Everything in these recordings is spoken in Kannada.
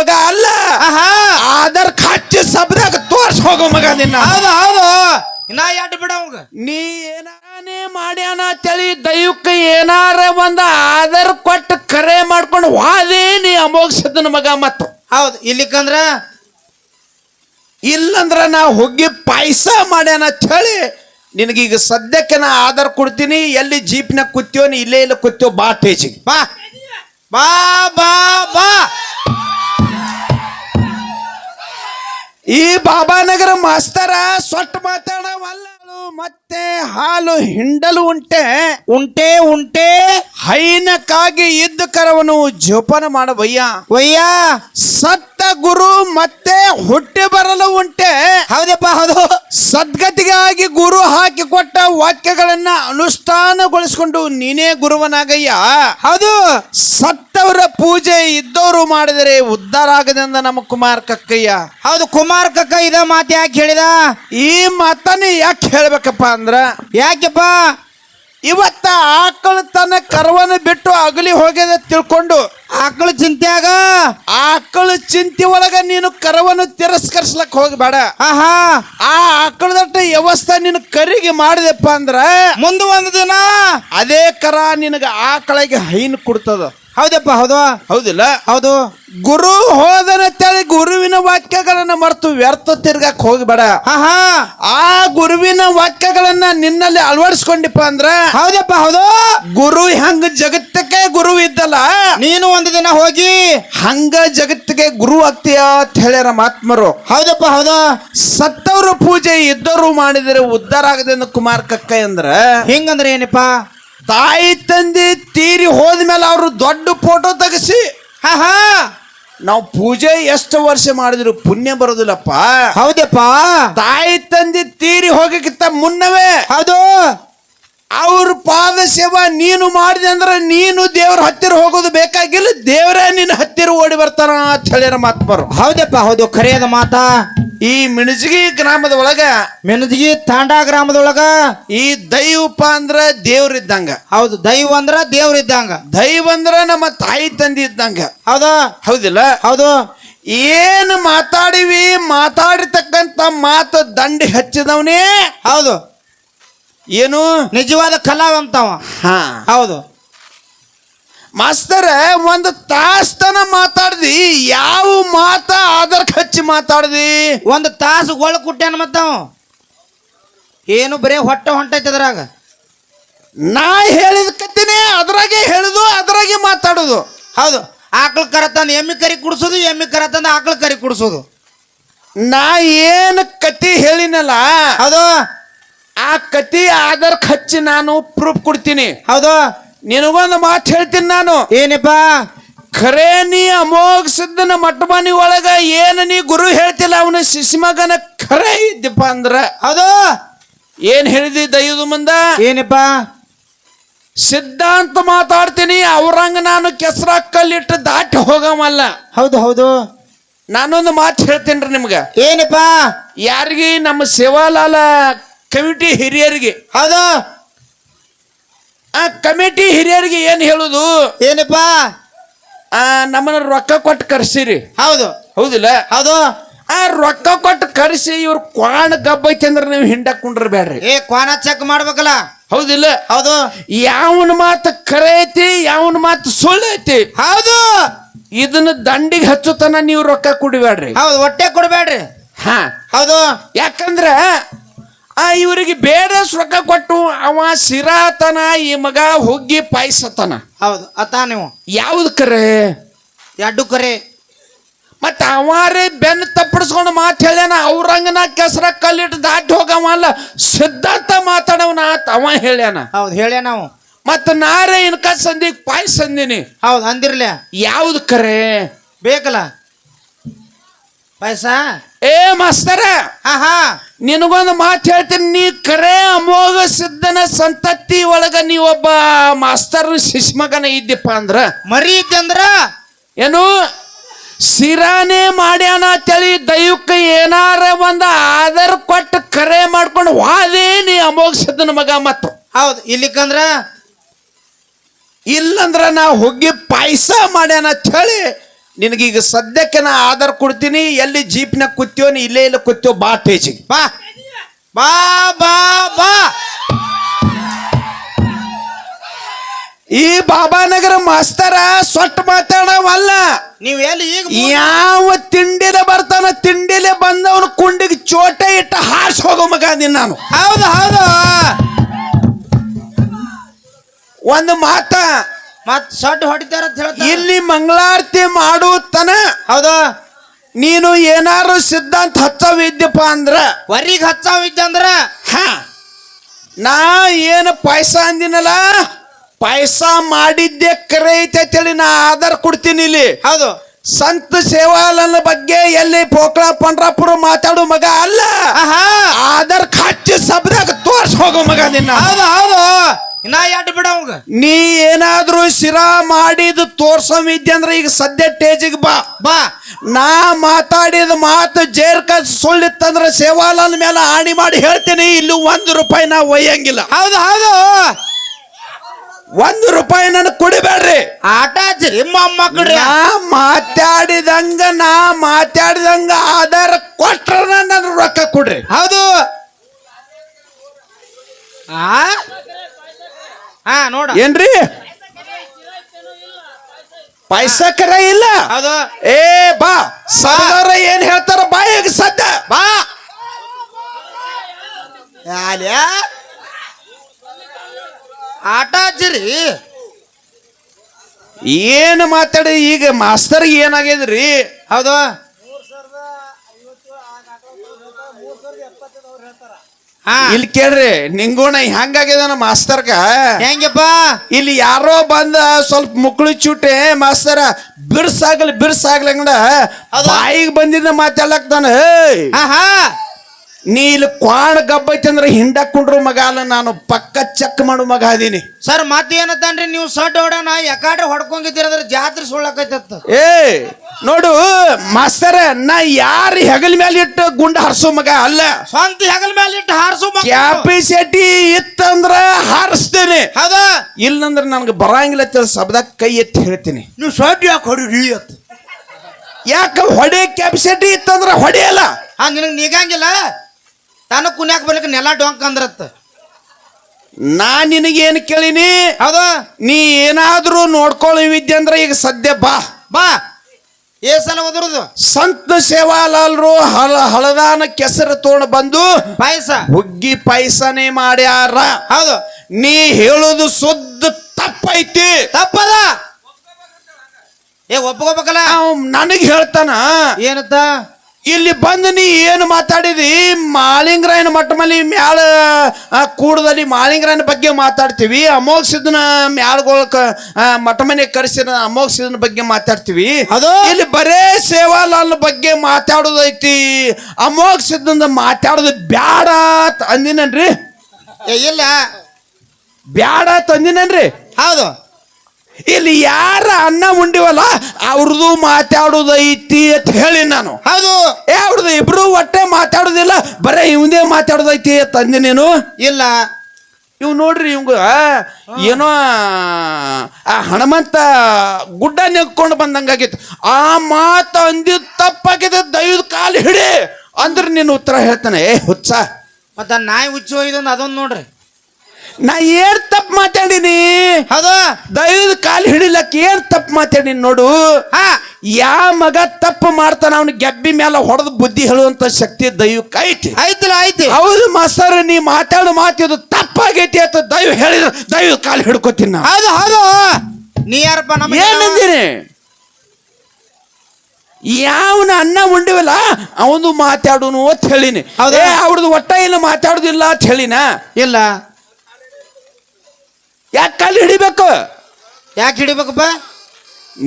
ಮಗ ಅಲ್ಲ. ಆಧಾರ್ ಹಚ್ಚಿ ಸಬ್ದಾಗ ತೋರ್ಸ್ ಹೋಗೋ ಮಗ ನಿನ್ನ. ಹೌದು ಹೌದು. ಇನ್ನ ಎಡ್ ಬಿಡ ಅವಂಗ. ನೀ ಏನಾನೇ ಮಾಡ್ಯಾನ ತಳಿ ದೈವಕ್ಕೆ ಏನಾರ ಒಂದ ಆಧಾರ್ ಕೊಟ್ಟು ಕರೆ ಮಾಡ್ಕೊಂಡು ವಾದೇ ನೀ ಅಮೋಗ ಸಿದ್ದನ ಮಗ ಮತ್ತು ಹೌದು ಇಲ್ಲಿಕಂದ್ರ? ಇಲ್ಲಂದ್ರ ನಾ ಹೋಗಿ ಪಾಯಸ ಮಾಡ್ಯಾನ ಚಳಿ ನಿನಗೀಗ ಸದ್ಯಕ್ಕೆ ನಾ ಆಧಾರ್ ಕೊಡ್ತೀನಿ. ಎಲ್ಲಿ ಜೀಪ್ನ ಕೂತ್ಯೋ ನೀ ಇಲ್ಲೇ ಇಲ್ಲ ಕೂತ್ಯೋ ಬಾ ಟೇಜಿಗೆ ಬಾ ಬಾ ಬಾ ಬಾ. ಈ ಬಾಬಾನಗರ ಮಾಸ್ತರ ಸೊಟ್ಟ ಮಾತಾಡವಲ್ಲ. ಮತ್ತೆ ಹಾಲು ಹಿಂಡಲು ಉಂಟೆ. ಉಂಟೆ ಉಂಟೆ. ಹೈನಕ್ಕಾಗಿ ಇದ್ದ ಕರವನು ಜೋಪಾನ ಮಾಡಬಯ್ಯ. ವಯ್ಯ. ಸತ್ತ ಗುರು ಮತ್ತೆ ಹುಟ್ಟಿ ಬರಲು ಉಂಟೆ. ಹೌದಪ್ಪ ಹೌದು. ಸದ್ಗತಿಗಾಗಿ ಗುರು ಹಾಕಿ ಕೊಟ್ಟ ವಾಕ್ಯಗಳನ್ನ ಅನುಷ್ಠಾನಗೊಳಿಸಿಕೊಂಡು ನೀನೇ ಗುರುವನಾಗಯ್ಯ. ಹೌದು. ಸತ್ತವರ ಪೂಜೆ ಇದ್ದವರು ಮಾಡಿದರೆ ಉದ್ಧಾರ ಆಗದಿಂದ ನಮ್ಮ ಕುಮಾರ್ ಕಕ್ಕಯ್ಯ. ಹೌದು ಕುಮಾರ್ ಕಕ್ಕ ಇದ ಮಾತು ಯಾಕೆ ಹೇಳಿದ? ಈ ಮಾತನ್ನ ಯಾಕೆ ಹೇಳ್ಬೇಕಪ್ಪ ಅಂದ್ರ? ಯಾಕೆಪ್ಪ? ಇವತ್ತ ಆಕಳು ತನ್ನ ಕರವನ್ನು ಬಿಟ್ಟು ಅಗಲಿ ಹೋಗ್ಯದ ತಿಳ್ಕೊಂಡು ಆಕಳ ಚಿಂತ್ಯಾಗ ಆಕಳು ಚಿಂತೆ ಒಳಗ ನೀನು ಕರವನ್ನು ತಿರಸ್ಕರಿಸ್ಲಕ್ ಹೋಗ್ಬೇಡ. ಆಹಾ. ಆ ಆಕಳದಟ್ಟ ವ್ಯವಸ್ಥೆ ನೀನು ಕರಿಗೆ ಮಾಡಿದೆಪ್ಪ ಅಂದ್ರ ಮುಂದೆ ಒಂದು ದಿನ ಅದೇ ಕರ ನಿನಗ ಆಕಳಿಗೆ ಹೈನು ಕೊಡ್ತದ. ಹೌದಪ್ಪ ಹೌದು. ಹೌದಿಲ್ಲ? ಹೌದು. ಗುರು ಹೋದನ ವಾಕ್ಯಗಳನ್ನ ಮರೆತು ವ್ಯರ್ಥ ತಿರ್ಗಕ್ ಹೋಗಬೇಡ. ಆಹಾ. ಆ ಗುರುವಿನ ವಾಕ್ಯಗಳನ್ನ ನಿನ್ನಲ್ಲಿ ಅಳವಡಿಸ್ಕೊಂಡಿಪ್ಪ ಅಂದ್ರ ಹೌದಪ್ಪ ಹೌದು. ಗುರು ಹೆಂಗ ಜಗತ್ತಕ್ಕೆ ಗುರು ಇದ್ದಲ್ಲ. ನೀನು ಒಂದು ದಿನ ಹೋಗಿ ಹಂಗ ಜಗತ್ತಿಗೆ ಗುರು ಆಗ್ತೀಯ ಅಂತ ಹೇಳ್ಯಾರ ಮಹಾತ್ಮರು. ಹೌದಪ್ಪ ಹೌದ. ಸತ್ತವರು ಪೂಜೆ ಇದ್ದವರು ಮಾಡಿದರೆ ಉದ್ಧಾರ ಆಗದೆ ಕುಮಾರ್ ಕಕ್ಕ ಅಂದ್ರ ಹಿಂಗಂದ್ರೆ ಏನಪ್ಪ? ತಾಯಿ ತಂದೆ ತೀರಿ ಹೋದ್ಮೇಲೆ ಅವರು ದೊಡ್ಡ ಫೋಟೋ ತೆಗಿಸಿ ಆಹಾ. ನಾವು ಪೂಜೆ ಎಷ್ಟು ವರ್ಷ ಮಾಡಿದ್ರು ಪುಣ್ಯ ಬರೋದಿಲ್ಲಪ್ಪ. ಹೌದಪ್ಪ. ತಾಯಿ ತಂದೆ ತೀರಿ ಹೋಗಕ್ಕಿಂತ ಮುನ್ನವೇ. ಹೌದು. ಅವ್ರ ಪಾದ ಸೇವಾ ನೀನು ಮಾಡಿದೆ ಅಂದ್ರೆ ನೀನು ದೇವ್ರ ಹತ್ತಿರ ಹೋಗೋದು ಬೇಕಾಗಿಲ್ಲ ದೇವರೇ ನಿನ್ನ ಹತ್ತಿರ ಓಡಿ ಬರ್ತಾನ ಅಂತ ಮಾತು ಬರು. ಹೌದಪ್ಪ ಹೌದು ಖರೆಯದ ಮಾತಾ. ಈ ಮಿಣಜಗಿ ಗ್ರಾಮದ ಒಳಗ ಮೆಣಜಗಿ ತಾಂಡಾ ಗ್ರಾಮದೊಳಗ ಈ ದೈವಪ್ಪ ಅಂದ್ರ ದೇವ್ರಿದ್ದಂಗ ಹೌದು ದೈವ ಅಂದ್ರ ದೇವ್ರ ಇದ್ದಂಗ. ದೈವ ಅಂದ್ರ ನಮ್ಮ ತಾಯಿ ತಂದೆ ಇದ್ದಂಗ. ಹೌದಾ. ಹೌದಿಲ್ಲ? ಹೌದು. ಏನು ಮಾತಾಡಿವಿ? ಮಾತಾಡಿರ್ತಕ್ಕಂತ ಮಾತು ದಂಡಿ ಹಚ್ಚಿದವನೇ ಹೌದು. ಏನು? ನಿಜವಾದ ಕಲಾವಂತವ. ಹಾ. ಹೌದು. ಮಾಸ್ತರ ಒಂದು ತಾಸ್ತನ ಮಾತಾಡ್ದಿ. ಯಾವ ಮಾತ ಆಧಾರ್ ಹಚ್ಚಿ ಮಾತಾಡ್ದಿ? ಒಂದು ತಾಸು ಗೊಳ ಕುಟ್ಟ್ಯಾನ ಮತ್ತವ ಏನು ಬರೇ ಹೊಟ್ಟೆ ಹೊಂಟೈತೆ ಅದ್ರಾಗ. ನಾ ಹೇಳಿದ ಕತ್ತೀನಿ ಅದ್ರಾಗೆ ಹೇಳುದು ಅದ್ರಾಗೆ ಮಾತಾಡೋದು. ಹೌದು ಆಕಳ ಕರ ತಂದು ಎಮ್ಮಿ ಕರಿ ಕುಡಿಸೋದು ಎಮ್ಮಿ ಕರ ತಂದು ಆಕಳ ಕರಿ ಕುಡಿಸೋದು. ನಾ ಏನು ಕತಿ ಹೇಳಿನಲ್ಲ ಹೌದು. ಆ ಕತಿ ಆಧಾರ್ ಹಚ್ಚಿ ನಾನು ಪ್ರೂಫ್ ಕೊಡ್ತೀನಿ. ಹೌದು. ನಿನಗೊಂದು ಮಾತು ಹೇಳ್ತೀನಿ ನಾನು. ಏನಪ್ಪ? ಖರೆ ನೀ ಅಮೋಘ ಸಿದ್ಧನ ಮಟ್ಟಮನಿ ಒಳಗ ಏನು ನೀ ಗುರು ಹೇಳ್ತಿಲ್ಲ ಅವನ ಶಿಶುಮಗನ ಖರೆ ಇದ್ದಪ್ಪ ಅಂದ್ರ. ಹೌದು ಏನ್ ಹೇಳಿದಿ ದೈವದ ಮುಂದ? ಏನಪ್ಪ? ಸಿದ್ಧಾಂತ ಮಾತಾಡ್ತೀನಿ ಅವ್ರಂಗ ನಾನು ಕೆಸರ ಕಲ್ಲಿಟ್ಟು ದಾಟಿ ಹೋಗಮಲ್ಲ ಹೌದು ಹೌದು. ನಾನೊಂದು ಮಾತು ಹೇಳ್ತೇನ್ರಿ ನಿಮ್ಗ. ಏನಪ್ಪ? ಯಾರಿಗೆ ನಮ್ಮ ಸೇವಾಲಾಲ ಕಮಿಟಿ ಹಿರಿಯರಿಗೆ. ಹೌದು. ಆ ಕಮಿಟಿ ಹಿರಿಯರಿಗೆ ಏನ್ ಹೇಳುದು? ಏನಪ್ಪಾ? ಆ ನಮ್ಮನ್ನ ರೊಕ್ಕ ಕೊಟ್ಟು ಕರ್ಸಿರಿ. ಹೌದು. ಹೌದಿಲ್ಲ? ಹೌದು. ಆ ರೊಕ್ಕ ಕೊಟ್ಟು ಕರ್ಸಿ ಇವ್ರ ಕ್ವಾಣ ಗಬ್ಬೈತಿ ಅಂದ್ರೆ ನೀವು ಹಿಂಡಕ್ ಕುಂಡ್ರಬೇಡ್ರಿ ಏ ಕ್ವಾಣ ಚೆಕ್ ಮಾಡ್ಬೇಕಲ್ಲ? ಹೌದಿಲ್ಲ? ಹೌದು. ಯಾವನ ಮಾತು ಕರೆ ಐತಿ ಯಾವನ ಮಾತು ಸುಳ್ಳು ಐತಿ ಹೌದು. ಇದನ್ನ ದಂಡಿಗೆ ಹಚ್ಚುತನ ನೀವು ರೊಕ್ಕ ಕುಡಿಬೇಡ್ರಿ ಹೌದು ಹೊಟ್ಟೆ ಕೊಡ್ಬೇಡ್ರಿ ಹಾ. ಹೌದು. ಯಾಕಂದ್ರ ಆ ಇವರಿಗೆ ಬೇಡ ರೊಕ್ಕ ಕೊಟ್ಟು ಅವ ಸಿರಾತನ ಈ ಮಗ ಹುಗ್ಗಿ ಪಾಯಿಸತನ. ಹೌದು ಅತ್ತ ನೀವು. ಯಾವ್ದು ಕರೆ? ಎರಡು ಕರೆ. ಮತ್ತೆ ಅವಾರೇ ಬೆನ್ನು ತಪ್ಪಡಿಸ್ಕೊಂಡು ಮಾತು ಹೇಳ್ಯಾನ ಅವ್ರಂಗನ ಕೆಸರ ಕಲ್ಲಿಟ್ಟು ದಾಟಿ ಹೋಗವಲ್ಲ ಸಿದ್ಧಾಂತ ಮಾತಾಡವನ ಅವ ಹೇಳ್ಯಾನ. ಹೌದು ಹೇಳ್ಯಾನ ನಾವು ಮತ್ತೆ ನಾರೇ ಇನ್ಕ ಸಂದಿಗ್ ಪಾಯ್ಸ ಸಂದಿನಿ ಹೌದು ಅಂದಿರ್ಲ ಯಾವ್ದು ಕರೆ? ಬೇಕಲ್ಲ? ಏ ಮಾಸ್ತರ! ನಿನಗೊಂದು ಮಾತು ಹೇಳ್ತೀನಿ ನೀ ಕರೆ ಅಮೋಘ ಸಿದ್ಧನ ಸಂತತಿ ಒಳಗ ನೀ ಒಬ್ಬ ಮಾಸ್ತರ್ ಶಿಶ್ಮಗನ ಇದ್ದಿಪ್ಪ ಅಂದ್ರ? ಮರಿ ಇದ್ದಂದ್ರ ಏನು? ಸಿರಾನೆ ಮಾಡ್ಯಾನ ತಳಿ ದೈವಕ್ಕೆ ಏನಾರ ಒಂದು ಆಧಾರ ಕೊಟ್ಟು ಕರೆ ಮಾಡ್ಕೊಂಡು ವಾದೇ ನೀ ಅಮೋಘ ಸಿದ್ಧನ ಮಗ ಮತ್ತು ಹೌದು ಇಲ್ಲಿಕಂದ್ರ ಇಲ್ಲಂದ್ರ ನಾ ಹೋಗಿ ಪಾಯಸ ಮಾಡ್ಯಾನ ಚಳಿ ನಿನಗೀಗ ಸದ್ಯಕ್ಕೆ ನಾ ಆಧಾರ್ ಕೊಡ್ತೀನಿ ಎಲ್ಲಿ ಜೀಪ್ನಾಗ ಕೂತ್ಯೋ ನೀ ಇಲ್ಲೇ ಇಲ್ಲ ಕೂತ್ಯೋ ಬಾ ಟೇಜಿಗೆ ಬಾ. ಬಾ ಬಾ ಬಾ. ಈ ಬಾಬಾನಗರ ಮಾಸ್ತರ ಸೊಟ್ಟ ಮಾತಾಡವಲ್ಲ. ನೀವ್ ಎಲ್ಲಿ ಈಗ ಯಾವ ತಿಂಡಿಲೆ ಬರ್ತಾನ ತಿಂಡಿಲೆ ಬಂದವನು ಕುಂಡಿಗೆ ಚೋಟೆ ಇಟ್ಟ ಹಾರ್ಸ್ ಹೋಗೋ ಮಗ ಅದೀನಿ ನಾನು. ಹೌದು ಹೌದು. ಒಂದು ಮಾತ ಮತ್ ಸಡ್ ಹೊಡಿತಾರ ಅಂತ ಹೇಳ್ತಾರೆ. ಇಲ್ಲಿ ಮಂಗಳಾರತಿ ಮಾಡುತ್ತನ ಹೌದು. ನೀನು ಏನಾರು ಸಿದ್ಧಾಂತ ಹಚ್ಚವಿದ್ಯಪ್ಪ ಅಂದ್ರ ವರಿಗ್ ಅಂದ್ರ? ಹ. ನಾ ಏನು ಪಾಯಸ ಅಂದಿನಲ್ಲ? ಪಾಯಸ ಮಾಡಿದ್ದೆ ಕರೆ ಐತೆ ಅಂತೇಳಿ ನಾ ಆಧಾರ್ ಕೊಡ್ತೀನಿ ಇಲ್ಲಿ. ಹೌದು. ಸಂತ ಸೇವಾಲನ ಬಗ್ಗೆ ಎಲ್ಲಿ ಪೋಕಳ ಪಂಡ್ರಾಪುರ ಮಾತಾಡೋ ಮಗ ಅಲ್ಲ. ಆಧಾರ್ ಖಾಚಿ ಸಬ್ದಾಗ ತೋರ್ಸ್ ಹೋಗೋ ಮಗ ನಿನ್ನ. ಹೌದು ಹೌದು. ಇನ್ನ ಎಡ್ ಬಿಡ ಅವಂಗ? ನೀ ಏನಾದ್ರೂ ಶಿರಾ ಮಾಡಿದ ತೋರ್ಸಮಿದ್ದೆ ಅಂದ್ರೆ ಈಗ ಸದ್ಯ ಟೇಜಿಗೆ ಬಾ. ಬಾ. ನಾ ಮಾತಾಡಿದ ಮಾತು ಜೇರ್ಕ ಸುಳ್ಳಿತ್ತಂದ್ರೆ ಸೇವಾಲನ ಮೇಲೆ ಆಣಿ ಮಾಡಿ ಹೇಳ್ತೀನಿ ಇಲ್ಲಿ ಒಂದು ರೂಪಾಯಿ ನಾ ಒಯ್ಯಂಗಿಲ್ಲ. ಹೌದು ಹೌದು. ಒಂದು ರೂಪಾಯಿ ನನಗೆ ಕುಡಿಬೇಡ್ರಿ. ಆಟ ಹಚ್ಚಿರಿ ಮೊಮ್ಮಕ್ಕಳ್ರಿ ನಾ ಮಾತಾಡಿದಂಗ ನಾ ಮಾತಾಡಿದಂಗ ಆಧಾರ ಕೊಟ್ರ ನನ್ನ ರೊಕ್ಕ ಕೊಡ್ರಿ. ಹೌದು. ಆ? ಹಾ ನೋಡ. ಏನ್ರಿ? ಪಾಯ್ಸಕರ ಇಲ್ಲ? ಹೌದು. ಏ ಬಾ. ಸಾಧಾರ ಏನ್ ಹೇಳ್ತಾರ ಈಗ ಸದ್ದ ಬಾ. ಯಾಲ್ಯಾ? ಆಟ ಹಚ್ಚಿರಿ ಏನು ಮಾತಾಡಿ ಈಗ ಮಾಸ್ತರ್ ಏನಾಗ್ಯದ್ರಿ? ಹೌದು. ಇಲ್ಲಿ ಕೇಳ್ರಿ ನಿಂಗೋಣ ಹೆಂಗಾಗ್ಯದ ಮಾಸ್ತರ್ಗ? ಹೆಂಗಪ್ಪ? ಇಲ್ಲಿ ಯಾರೋ ಬಂದ ಸ್ವಲ್ಪ ಮುಕ್ಳು ಚೂಟೆ ಮಾಸ್ತರ ಬಿರ್ಸಾಗ್ಲಿ ಬಿರ್ಸಾಗ್ಲಂಗಡ. ಬಾಯಿಗೆ ಬಂದಿದ್ದ ಮಾತಾಡ್ಲಕ್ತಾನ ಹಾ ನೀ ಇಲ್ಲಿ ಕ್ವಾಣ ಗಬ್ಬೈತಿ ಅಂದ್ರೆ ಮಗ ಅಲ್ಲ ನಾನು ಪಕ್ಕ ಚೆಕ್ ಮಾಡು ಮಗ ಅದೀನಿ. ಸರ್ ಮತ್ತೇನತ್ತನ್ರಿ ನೀವು ಸಡ್ ಹೊಡೋಣ ಯಾಕಾಡ್ರೆ ಹೊಡ್ಕೊಂಡಿದ್ದೀರಂದ್ರೆ ಜಾತ್ರೆ ಸುಳ್ಳಕೈತತ್ತ ಏ ನೋಡು ಮಾಸ್ತರ ನಾ ಯಾರ ಹೆಗಲ್ ಮೇಲೆ ಇಟ್ಟು ಗುಂಡ ಹರ್ಸೋ ಮಗ ಅಲ್ಲ. ಸ್ವಂತ ಹೆಗಲ್ ಮೇಲೆ ಇಟ್ಟು ಹಾರಿಸು ಕ್ಯಾಪಿಸಿಟಿ ಇತ್ತಂದ್ರ ಹಾರಿಸ್ತೇನೆ. ಹೌದ? ಇಲ್ಲಂದ್ರೆ ನನ್ಗೆ ಬರಂಗಿಲ್ಲ ತಿಳ ಶಬ್ದ ಕೈ ಎತ್ತಿ ಹೇಳ್ತೀನಿ. ನೀವು ಸಡ್ ಯಾಕೆ ಹೊಡಿ ಅತ್ತ ಯಾಕೆ ಹೊಡೆ ಕ್ಯಾಪಿಸಿಟಿ ಇತ್ತಂದ್ರೆ ಹೊಡೆಯಲ್ಲ ಹಾ ನಿನಗೆ ನೀಗಂಗಿಲ್ಲ? ಕುನ್ಯಾಕ ಬರ್ಲಿಕ್ಕೆ ನೆಲ ಡೊಂಕ್ ಅಂದ್ರತ್ತ. ನಾ ನಿನಗೇನು ಕೇಳಿನಿ? ಹೌದಾ. ನೀ ಏನಾದ್ರೂ ನೋಡ್ಕೊಳ್ಳಿವಿದ್ದೆ ಅಂದ್ರೆ ಈಗ ಸದ್ಯ ಬಾ. ಬಾ. ಏ ಸಲ ಒದರುದು? ಸಂತ ಸೇವಾಲಾಲ್ರು ಹಳ ಹಳದಾನ ಕೆಸರು ತೋಣ ಬಂದು ಪಾಯಸ. ಹುಗ್ಗಿ ಪಾಯಸನೆ ಮಾಡ್ಯಾರ. ಹೌದು. ನೀ ಹೇಳುದು ಸುದ್ದ ತಪ್ಪೈತಿ. ತಪ್ಪದ? ಏ ಒಪ್ಕೋಬೇಕಲ್ಲ? ನನಗೆ ಹೇಳ್ತಾನ. ಏನತ್ತ? ಇಲ್ಲಿ ಬಂದು ನೀ ಏನು ಮಾತಾಡಿದಿ? ಮಾಲಿಂಗರಾಯನ ಮಟ್ಟಮಲ್ಲಿ ಮಲಿ ಮ್ಯಾಳ ಕೂಡದಲ್ಲಿ ಮಾಲಿಂಗರಾಯನ ಬಗ್ಗೆ ಮಾತಾಡ್ತೀವಿ. ಅಮೋಘ ಸಿದ್ಧನ ಮ್ಯಾಳ್ಗೊಳ ಮಠ ಮನೆ ಕರೆಸಿದ ಅಮೋಘ ಸಿದ್ಧನ ಬಗ್ಗೆ ಮಾತಾಡ್ತೀವಿ. ಅದು? ಇಲ್ಲಿ ಬರೇ ಸೇವಾಲಾಲ್ ಬಗ್ಗೆ ಮಾತಾಡೋದೈತಿ. ಅಮೋಘ ಸಿದ್ಧನ ಮಾತಾಡೋದು ಬ್ಯಾಡ ತಂದಿನನ್ರಿ ಅಂದಿನನ್ರಿ? ಇಲ್ಲ. ಬ್ಯಾಡ ತಂದಿನನ್ರಿ ಹೌದು. ಇಲ್ಲಿ ಯಾರ ಅನ್ನ ಉಂಡಿವಲ್ಲ ಅವ್ರದ್ದು ಮಾತಾಡೋದೈತಿ ಅಂತ ಹೇಳಿ ನಾನು. ಹೌದು. ಏ ಅವ್ರದ್ದು ಇಬ್ರು ಒಟ್ಟೆ ಮಾತಾಡೋದಿಲ್ಲ ಬರೇ ಇವಂದೇ ಮಾತಾಡೋದೈತಿ ತಂದೆ ನೀನು? ಇಲ್ಲ. ಇವ್ ನೋಡ್ರಿ ಇವಂಗ ಏನೋ ಆ ಹನುಮಂತ ಗುಡ್ಡ ನೆಕ್ಕೊಂಡು ಬಂದಂಗಾಗಿತ್ತು. ಆ ಮಾತು ಅಂದಿದ್ ತಪ್ಪಾಗಿದೆ ದೈವದ ಕಾಲು ಹಿಡಿ. ಅಂದ್ರೆ ನೀನು ಉತ್ತರ ಹೇಳ್ತಾನೆ. ಏ ಹುಚ್ಚ. ಮತ್ತ ನಾಯಿ ಹುಚ್ಚು ಇದೊಂದು ಅದೊಂದು ನೋಡ್ರಿ. ನಾ ಏನ್ ತಪ್ಪು ಮಾತಾಡೀನಿ? ಹೌದು. ದೈವದ ಕಾಲು ಹಿಡಿಲಕ್ಕ ಏನ್ ತಪ್ಪು ಮಾತಾಡಿನಿ ನೋಡು. ಹಾ. ಯಾ ಮಗ ತಪ್ಪು ಮಾಡ್ತಾನ ಅವನ ಗೆಬ್ಬಿ ಮೇಲೆ ಹೊಡೆದು ಬುದ್ಧಿ ಹೇಳುವಂತ ಶಕ್ತಿ ದೈವಕ್ಕೆ ಐತಿ. ಐತಿಲ್ಲ ಐತಿ ಹೌದು ಮಾಸ್ತರ್ ನೀ ಮಾತಾಡು ಮಾತಿದು ತಪ್ಪಾಗೈತಿ ಅಂತ ದೈವ ಹೇಳಿದ ದೈವ ಕಾಲು ಹಿಡ್ಕೊತೀನಿ ನಾ ಹೌದು ಹೌದು. ನೀ ಯಾರಪ್ಪ ನಮ್ಮ ಏನಂದಿನಿ ಯಾವನ ಅನ್ನ ಉಂಡಿವಲ್ಲ ಅವನು ಮಾತಾಡುನು ಅಂತ ಹೇಳಿನಿ. ಅವ್ರದ್ದು ಒಟ್ಟ ಏನು ಮಾತಾಡುದಿಲ್ಲ ಅಂತ ಹೇಳಿನ? ಇಲ್ಲ. ಯಾಕೆ ಕಾಲು ಹಿಡಿಬೇಕು? ಯಾಕೆ ಹಿಡಿಬೇಕಪ್ಪ?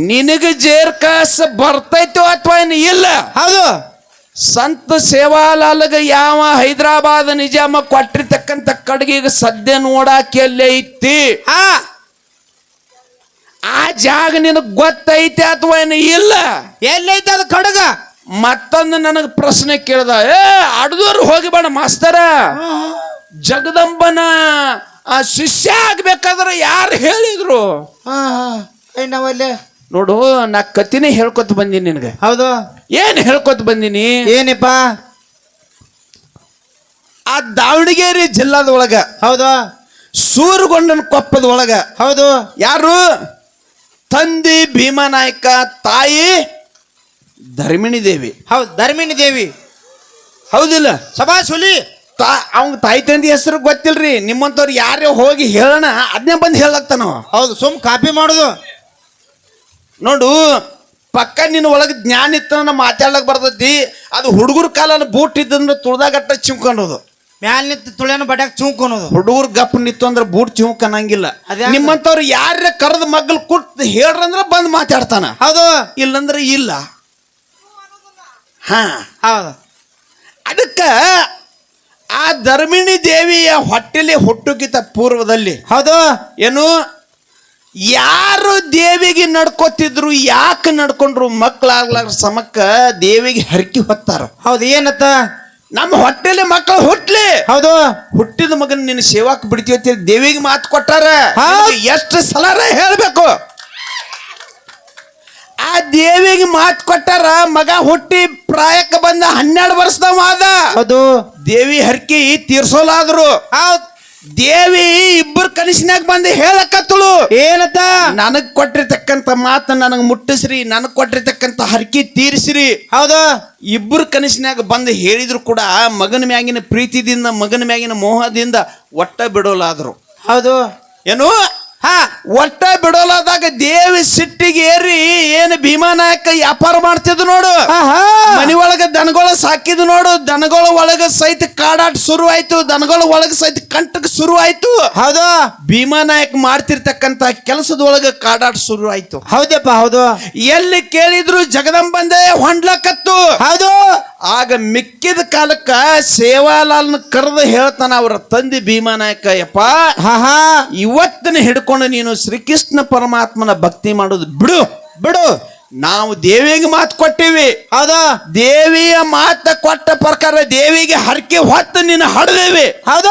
ನಿನಗೆ ಜೇರ್ ಕಾಸ ಬರ್ತೈತೋ ಅಥವಾ ಏನು ಇಲ್ಲ? ಹೌದು. ಸಂತ ಸೇವಾಲಾಲ್ಗೆ ಯಾವ ಹೈದರಾಬಾದ್ ನಿಜಾಮ ಕೊಟ್ಟಿರ್ತಕ್ಕಂಥ ಕಡ್ಗಿಗೆ ಸದ್ಯ ನೋಡಾಕೆ ಎಲ್ಲೇ ಐತಿ ಹಾ. ಆ ಜಾಗ ನಿನಗೆ ಗೊತ್ತೈತೆ ಅಥವಾ ಏನು ಇಲ್ಲ? ಎಲ್ಲೈತೆ ಅದು ಕಡಗ? ಮತ್ತೊಂದು ನನಗೆ ಪ್ರಶ್ನೆ ಕೇಳ್ದ ಏ ಅಡ್ದೋರು ಹೋಗಿ ಬೇಡ ಮಾಸ್ತರ. ಜಗದಂಬನ ಆ ಶಿಷ್ಯ ಆಗ್ಬೇಕಾದ್ರೆ ಯಾರು ಹೇಳಿದ್ರು? ಹಾ ಹಾ. ಐ ನಾವಲ್ಲೇ ನೋಡು ನಾ ಕತಿನೇ ಹೇಳ್ಕೊತ ಬಂದೀನಿ ನಿನಗೆ. ಹೌದು. ಏನ್ ಹೇಳ್ಕೊತ ಬಂದೀನಿ? ಏನಪ್ಪ? ಆ ದಾವಣಗೆರೆ ಜಿಲ್ಲಾದ ಒಳಗ ಹೌದು. ಸೂರಗೊಂಡನ ಕೊಪ್ಪದ ಒಳಗ ಹೌದು. ಯಾರು? ತಂದೆ ಭೀಮಾನಾಯಕ ತಾಯಿ ಧರ್ಮಿಣಿ ದೇವಿ. ಹೌದು ಧರ್ಮಿಣಿ ದೇವಿ. ಹೌದಿಲ್ಲ? ಸಭಾ ಸುಲಿ ತಾ ಅವಂಗ ತಾಯಿ ತಂದೆ ಹೆಸರು ಗೊತ್ತಿಲ್ರಿ. ನಿಮ್ಮಂತವ್ರು ಯಾರೇ ಹೋಗಿ ಹೇಳೋಣ. ಅದನ್ನೇ ಬಂದು ಹೇಳಕ್ತಾನ. ಹೌದು ಸುಮ್ ಕಾಪಿ ಮಾಡುದು. ನೋಡು ಪಕ್ಕ ನಿನ್ನ ಒಳಗೆ ಜ್ಞಾನ ಇತ್ತ ಮಾತಾಡ್ಲಕ್ ಬರ್ತೈತಿ. ಅದು ಹುಡುಗರ ಕಾಲನ ಬೂಟ್ ಇದ್ದಂದ್ರೆ ತುಳ್ದಾಗಟ್ಟ ಚಿಮ್ಕೊಂಡೋದು. ಮ್ಯಾಲ ನಿಂತು ತುಳಿಯನ ಬಡ್ಯಾಕ ಚುಂಕೊನೋದು ಹುಡುಗರು ಗಪ್ಪ ನಿತ್ತು ಅಂದ್ರೆ ಬೂಟ್ ಅದ್ಯಾಕ? ನಿಮ್ಮಂತವ್ರು ಯಾರ ಕರೆದ ಮಗ್ಳು ಕುಟ್ ಹೇಳ್ರಂದ್ರೆ ಬಂದು ಮಾತಾಡ್ತಾನ. ಹೌದು. ಇಲ್ಲಂದ್ರೆ ಇಲ್ಲ. ಹಾ. ಹೌದು. ಅದಕ್ಕ ಆ ಧರ್ಮಿಣಿ ದೇವಿಯ ಹೊಟ್ಟೆಲಿ ಹುಟ್ಟುಕಿತ ಪೂರ್ವದಲ್ಲಿ ಹೌದು. ಏನು? ಯಾರು ದೇವಿಗೆ ನಡ್ಕೋತಿದ್ರು ಯಾಕೆ ನಡ್ಕೊಂಡ್ರು ಮಕ್ಕಳಾಗ್ಲ ಸಮಕ್ಕ ದೇವಿಗೆ ಹರಕಿ ಹೊತ್ತಾರ. ಹೌದು ಏನತ್ತ? ನಮ್ಮ ಹೊಟ್ಟೆಲಿ ಮಕ್ಕಳು ಹುಟ್ಲಿ. ಹೌದು. ಹುಟ್ಟಿದ ಮಗನ ನಿನ್ನ ಸೇವಾಕ್ ಬಿಡ್ತೀವಿ ದೇವಿಗೆ ಮಾತು ಕೊಟ್ಟಾರ. ಎಷ್ಟು ಸಲರ ಹೇಳ್ಬೇಕು? ಆ ದೇವಿಗೆ ಮಾತು ಕೊಟ್ಟಾರ ಮಗ ಹುಟ್ಟಿ ಪ್ರಾಯಕ್ಕೆ ಬಂದ ಹನ್ನೆರಡು ವರ್ಷದವ ಅದ ಹೌದು. ದೇವಿ ಹರ್ಕಿ ತೀರ್ಸೋಲಾದ್ರು. ದೇವಿ ಇಬ್ಬರು ಕನಸಿನಾಗ ಬಂದು ಹೇಳಕತ್ತಳು. ಏನತ್ತ? ನನಗ್ ಕೊಟ್ಟಿರ್ತಕ್ಕಂತ ಮಾತು ನನಗ್ ಮುಟ್ಟಿಸ್ರಿ ನನಗ್ ಕೊಟ್ಟಿರ್ತಕ್ಕಂತ ಹರ್ಕಿ ತೀರಿಸ್ರಿ. ಹೌದು. ಇಬ್ಬರು ಕನಸಿನಾಗ ಬಂದು ಹೇಳಿದ್ರು ಕೂಡ ಮಗನ ಮ್ಯಾಗಿನ ಪ್ರೀತಿದಿಂದ ಮಗನ ಮ್ಯಾಗಿನ ಮೋಹದಿಂದ ಒಟ್ಟ ಬಿಡೋಲಾದ್ರು. ಹೌದು. ಏನು? ಹಾ ಒಟ್ಟ ಬಿಡೋಲಾದಾಗ ದೇವಿ ಸಿಟ್ಟಿಗೆ ಏರಿ ಏನು ಭೀಮಾನಾಯಕ ವ್ಯಾಪಾರ ಮಾಡ್ತಿದ್ದು ನೋಡು. ಮನಿ ಒಳಗ ದನಗಳ ಸಾಕಿದ್ ನೋಡು ದನಗಳ ಒಳಗ ಸಹಿತ ಕಾಡಾಟ ಶುರು ಆಯ್ತು ದನಗಳ ಒಳಗ ಸಹಿತ ಕಂಟಕ ಶುರು ಆಯ್ತು. ಹೌದು. ಭೀಮಾನಾಯಕ್ ಮಾಡ್ತಿರ್ತಕ್ಕಂತ ಕೆಲಸದ ಒಳಗ ಕಾಡಾಟ ಶುರು ಆಯ್ತು. ಹೌದಪ್ಪ ಹೌದು. ಎಲ್ಲಿ ಕೇಳಿದ್ರು ಜಗದಂಬಂದೆ ಹೊಂಡ್ಲಕತ್ತು. ಹೌದು. ಆಗ ಮಿಕ್ಕಿದ ಕಾಲಕ್ಕೆ ಸೇವಾಲಾಲ್ನ ಕರೆದು ಹೇಳ್ತಾನ ಅವರ ತಂದೆ ಭೀಮಾನಾಯಕ ಯಪ್ಪ ಹಾ ಹಾ. ಇವತ್ತಿನ ಹಿಡ್ಕೊಂಡು ನೀನು ಶ್ರೀಕೃಷ್ಣ ಪರಮಾತ್ಮನ ಭಕ್ತಿ ಮಾಡೋದು ಬಿಡು ಬಿಡು. ನಾವು ದೇವಿಗೆ ಮಾತು ಕೊಟ್ಟಿವಿ. ಅದ ದೇವಿಯ ಮಾತ ಕೊಟ್ಟ ಪ್ರಕಾರ ದೇವಿಗೆ ಹರಕೆ ಹೊತ್ತು ನೀನು ಹಡದೇವಿ ಅದ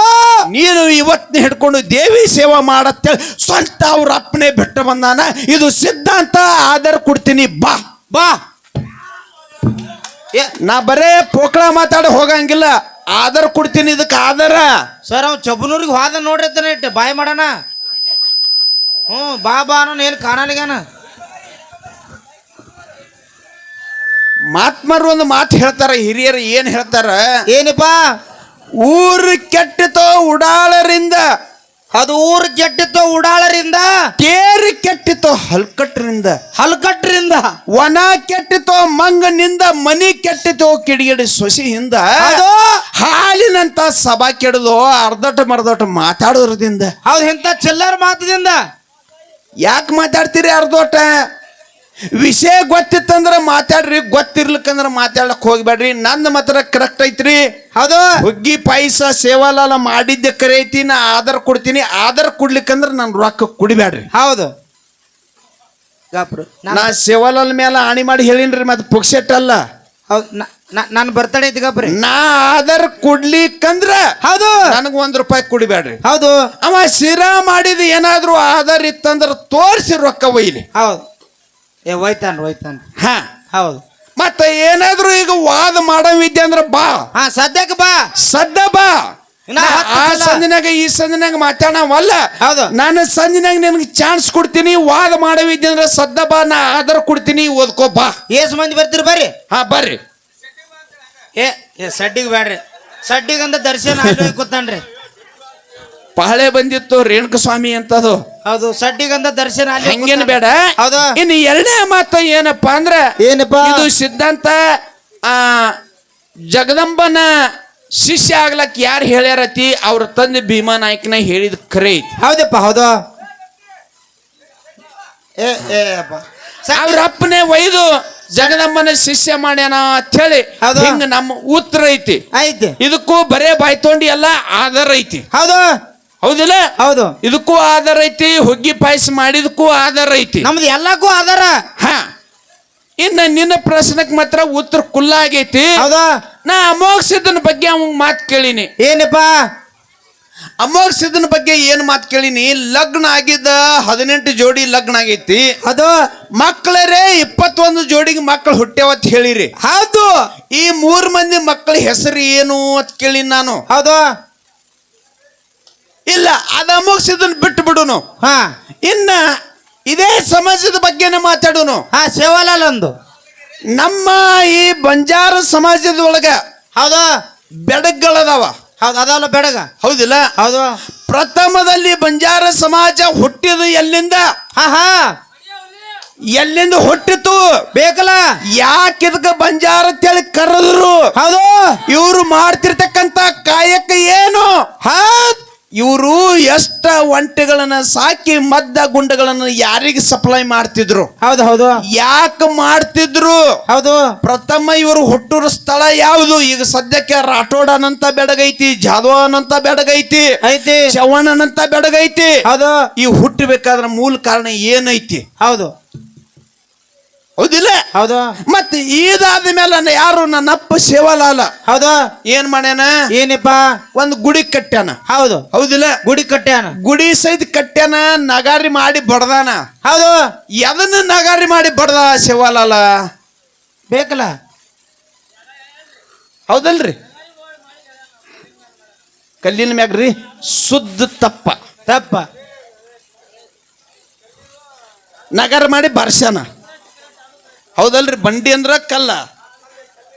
ನೀನು ಇವತ್ತಿನ ಹಿಡ್ಕೊಂಡು ದೇವಿ ಸೇವಾ ಮಾಡತ್ತೆ. ಸ್ವಂತ ಅವ್ರ ಅಪ್ಪನೇ ಬಿಟ್ಟು ಬಂದಾನ. ಇದು ಸಿದ್ಧಾಂತ. ಆಧಾರ ಕೊಡ್ತೀನಿ ಬಾ. ಬಾ. ನಾ ಬರೇ ಪೋಕಳ ಮಾತಾಡ ಹೋಗಂಗಿಲ್ಲ. ಆಧಾರ್ ಕೊಡ್ತೀನಿ ಇದಕ್ಕೆ ಆಧಾರ ಸರ್ ಅವ್ನು ಚಬ್ಬನೂರಿಗೆ ಹೋದ ನೋಡ್ರಿ ಇಟ್ಟು ಬಾಯ್ ಮಾಡೋಣ. ಹ್ಞೂ ಬಾ ಬಾ ಅನ್ನೋ ಏನು ಕಾಣಲಿಗಾನ? ಮಾತ್ಮರು ಒಂದು ಮಾತು ಹೇಳ್ತಾರ ಹಿರಿಯರು ಏನು ಹೇಳ್ತಾರ? ಏನಪ್ಪ? ಊರು ಕೆಟ್ಟಿತೋ ಉಡಾಳರಿಂದ ಅದು ಊರು ಜಟ್ಟಿತ್ತು ಉಡಾಳರಿಂದ ತೇರು ಕೆಟ್ಟಿತ್ತು ಹಲ್ಕಟ್ರಿಂದ ಹಲ್ಕಟ್ರಿಂದ ವನ ಮಂಗ ಮಂಗನಿಂದ ಮನಿ ಕೆಟ್ಟಿತ್ತು ಕಿಡಿಗಿಡಿ ಸೊಸಿಯಿಂದ ಹಿಂದ ಹಾಲಿನಂತ ಸಭಾ ಕೆಡದು ಅರ್ಧಟ ಮರ್ದಟ ಮಾತಾಡೋದ್ರದಿಂದ ಹೌದು ಇಂಥ ಚಿಲ್ಲರ್ ಮಾತದಿಂದ. ಯಾಕೆ ಮಾತಾಡ್ತೀರಿ ಅರ್ಧೋಟ? ವಿಷಯ ಗೊತ್ತಿತ್ತಂದ್ರ ಮಾತಾಡ್ರಿ ಗೊತ್ತಿರ್ಲಿಕ್ಕಂದ್ರ ಮಾತಾಡಕ್ ಹೋಗ್ಬೇಡ್ರಿ. ನನ್ನ ಮಾತ್ರ ಕರೆಕ್ಟ್ ಐತ್ರಿ. ಹೌದು. ಹುಗ್ಗಿ ಪಾಯಸ ಸೇವಾಲಾಲ ಮಾಡಿದ್ದೆ ಕರೆ ಐತಿ ನಾ ಆಧಾರ್ ಕೊಡ್ತೀನಿ. ಆಧಾರ್ ಕೊಡ್ಲಿಕ್ಕಂದ್ರ ನಾನು ರೊಕ್ಕ ಕುಡಿಬೇಡ್ರಿ. ಹೌದು. ನಾ ಸೇವಾಲಾಲ್ ಮೇಲೆ ಆಣಿ ಮಾಡಿ ಹೇಳಿನ್ರಿ ಮತ್ತೆ ಪುಕ್ಸೆಟ್ ಅಲ್ಲ ಹೌದು ನಾನು ಬರ್ತಡೇ ಐತಿ ಗಾಬ್ರಿ ನಾ ಆಧಾರ್ ಕೊಡ್ಲಿಕ್ಕಂದ್ರ ಹೌದು. ನನಗೆ ಒಂದ್ ರೂಪಾಯಿ ಕುಡಿಬೇಡ್ರಿ. ಹೌದು. ಅವ ಶಿರಾ ಮಾಡಿದ ಏನಾದ್ರೂ ಆಧಾರ್ ಇತ್ತಂದ್ರ ತೋರಿಸಿ ರೊಕ್ಕ ಒಯ್ಲಿ. ಹೌದು. ಏ ಹಾ. ಹೌದು. ಮತ್ತೆ ಏನಾದ್ರೂ ಈಗ ವಾದ ಮಾಡವಿದ್ದೆ ಅಂದ್ರೆ ಬಾ. ಹಾ ಸದ್ಯಕ್ಕೆ ಬಾ. ಸದ್ದ ಬಾ. ನಾ ಆ ಸಲ. ಸಂದಿನಾಗ ಈ ಸಂಜನಾಗ ಮಾತಾಡವಲ್ಲ. ಹೌದು. ನಾನು ಸಂಜನಾಗ ನಿನಗೆ ಚಾನ್ಸ್ ಕೊಡ್ತೀನಿ ವಾದ ಮಾಡವಿದ್ದೆ ಅಂದ್ರೆ ಸದ್ದ ಬಾ ನಾ ಆಧಾರ ಕೊಡ್ತೀನಿ ಓದ್ಕೋ ಬಾ. ಏಸ್ ಮಂದಿ ಬರ್ತೀರಿ ಬರ್ರಿ. ಹಾ ಬರ್ರಿ. ಏ ಏ ಸಡ್ಡಿಗೆ ಬೇಡ್ರಿ ಸಡ್ಡಿಗಂದ ದರ್ಶನ ಕೂತಾನ್ರಿ ಪಹಳೆ ಬಂದಿತ್ತು ರೇಣುಕ ಸ್ವಾಮಿ ಅಂತದು. ಹೌದು ಸಡ್ಡಿಗಂಧ ದರ್ಶನ ಅಲ್ಲಿ ಹೋಗಿ ಬೇಡ. ಹೌದು. ಇನ್ನು ಎರಡನೇ ಮಾತು ಏನಪ್ಪಾ ಅಂದ್ರೆ ಏನಪ್ಪ? ಇದು ಸಿದ್ಧಾಂತ ಆ ಜಗದಂಬನ ಶಿಷ್ಯ ಆಗ್ಲಕ್ ಯಾರು ಹೇಳ್ಯಾರತಿ? ಅವ್ರ ತಂದೆ ಭೀಮಾ ನಾಯ್ಕನ ಹೇಳಿದ ಖರೆ ಐತಿ. ಹೌದಪ್ಪ ಹೌದು. ಏ ಏ ಅಪ್ಪ. ಅವ್ರ ಅಪ್ಪನೇ ಒಯ್ದು ಜಗದಂಬನ ಶಿಷ್ಯ ಮಾಡ್ಯಾನ ಅಂತ ಹೇಳಿ. ಹಿಂಗ ನಮ್ಮ ಉತ್ತರ ಐತಿ. ಐತಿ. ಇದಕ್ಕೂ ಬರೇ ಬಾಯ್ತೊಂಡಿ ಎಲ್ಲ ಆಧಾರ ಐತಿ. ಹೌದು. ಹೌದಿಲ್ಲ? ಹೌದು. ಇದಕ್ಕೂ ಆಧಾರ ಐತಿ ಹುಗ್ಗಿ ಪಾಯಸ ಮಾಡಿದಕ್ಕೂ ಆಧಾರ ಐತಿ. ನಮ್ದು ಎಲ್ಲಕ್ಕೂ ಆಧಾರ. ಹಾ. ಇನ್ನ ನಿನ್ನ ಪ್ರಶ್ನಕ್ಕೆ ಮಾತ್ರ ಉತ್ತರ ಕುಲ್ಲ ಆಗೈತಿ. ಹೌದು. ನಾ ಅಮೋಘ ಸಿದ್ದನ ಬಗ್ಗೆ ಅವಂಗ ಮಾತು ಕೇಳಿನಿ. ಏನಪ್ಪ? ಅಮೋಘ ಸಿದ್ಧನ ಬಗ್ಗೆ ಏನ್ ಮಾತು ಕೇಳಿನಿ? ಲಗ್ನ ಆಗಿದ್ದ ಹದಿನೆಂಟು ಜೋಡಿ ಲಗ್ನ ಆಗೈತಿ. ಅದು. ಮಕ್ಕಳರೇ ಇಪ್ಪತ್ತೊಂದು ಜೋಡಿಗೆ ಮಕ್ಕಳು ಹುಟ್ಟ್ಯಾವತ್ ಹೇಳಿರಿ. ಹೌದು. ಈ ಮೂರ್ ಮಂದಿ ಮಕ್ಕಳ ಹೆಸರು ಏನು ಅಂತ ಕೇಳಿ ನಾನು. ಹೌದು. ಇಲ್ಲ ಅದ ಅಮೋಘ ಸಿದ್ಧನ್ ಬಿಟ್ಟು ಬಿಡುನು ಹಾ. ಇನ್ನ ಇದೇ ಸಮಾಜದ ಬಗ್ಗೆನೇ ಮಾತಾಡೋನು. ಹಾ ಸೇವಾಲಾಲ್ ಒಂದು ನಮ್ಮ ಈ ಬಂಜಾರ ಸಮಾಜದ ಒಳಗ ಹೌದ. ಬೆಡಗ್ಗಳದಾವ. ಹೌದು ಅದಲ್ಲ ಬೆಡಗ. ಹೌದಿಲ್ಲ? ಹೌದು. ಪ್ರಥಮದಲ್ಲಿ ಬಂಜಾರ ಸಮಾಜ ಹುಟ್ಟಿದ ಎಲ್ಲಿಂದ? ಹಾ ಹಾ. ಎಲ್ಲಿಂದ ಹುಟ್ಟಿತು? ಬೇಕಲ್ಲ. ಯಾಕೆ ಇದಕ್ಕೆ ಬಂಜಾರ ಅಂತೇಳಿ ಕರೆದ್ರು? ಹೌದು. ಇವರು ಮಾಡ್ತಿರ್ತಕ್ಕಂತ ಕಾಯಕ ಏನು? ಹೌದ್. ಇವರು ಎಷ್ಟ ಒಂಟೆಗಳನ್ನ ಸಾಕಿ ಮದ್ದ ಗುಂಡಗಳನ್ನ ಯಾರಿಗೆ ಸಪ್ಲೈ ಮಾಡ್ತಿದ್ರು? ಹೌದು ಹೌದು. ಯಾಕೆ ಮಾಡ್ತಿದ್ರು? ಹೌದು. ಪ್ರಥಮ ಇವರು ಹುಟ್ಟೂರ ಸ್ಥಳ ಯಾವುದು? ಈಗ ಸದ್ಯಕ್ಕೆ ರಾಠೋಡನಂತ ಬೆಡಗೈತಿ ಜಾದವನಂತ ಬೆಡಗೈತಿ ಐತಿ. ಚವಣನಂತ ಬೆಡಗೈತಿ. ಹೌದು. ಈ ಹುಟ್ಟಬೇಕಾದ್ರ ಮೂಲ ಕಾರಣ ಏನೈತಿ? ಹೌದು. ಹೌದಿಲ್ಲ? ಹೌದು? ಮತ್ತೆ ಈದಾದ ಮೇಲೆ ಯಾರು ಯಾರು ನನ್ನಪ್ಪ ಸೇವಲಾಲ ಹೌದು? ಏನ್ ಮಾಡ್ಯಾನ? ಏನಪ್ಪ? ಒಂದು ಗುಡಿ ಕಟ್ಟ್ಯಾನ. ಹೌದು. ಹೌದಿಲ್ಲ? ಗುಡಿ ಕಟ್ಟ್ಯಾನ. ಗುಡಿ ಸಹಿತ ಕಟ್ಟ್ಯಾನ ನಗಾರಿ ಮಾಡಿ ಬಡ್ದಾನ. ಹೌದು. ಎದನ್ನ ನಗಾರಿ ಮಾಡಿ ಬಡ್ದ ಶಿವಲಾಲ? ಬೇಕಲ್ಲ? ಹೌದಲ್ರಿ. ಕಲ್ಲಿನ ಮ್ಯಾಗ್ರಿ ಸುದ್ದ ತಪ್ಪ. ತಪ್ಪ. ನಗರ ಮಾಡಿ ಬರ್ಸ್ಯಾನ. ಹೌದಲ್ರಿ ಬಂಡಿ ಅಂದ್ರೆ ಕಲ್ಲ.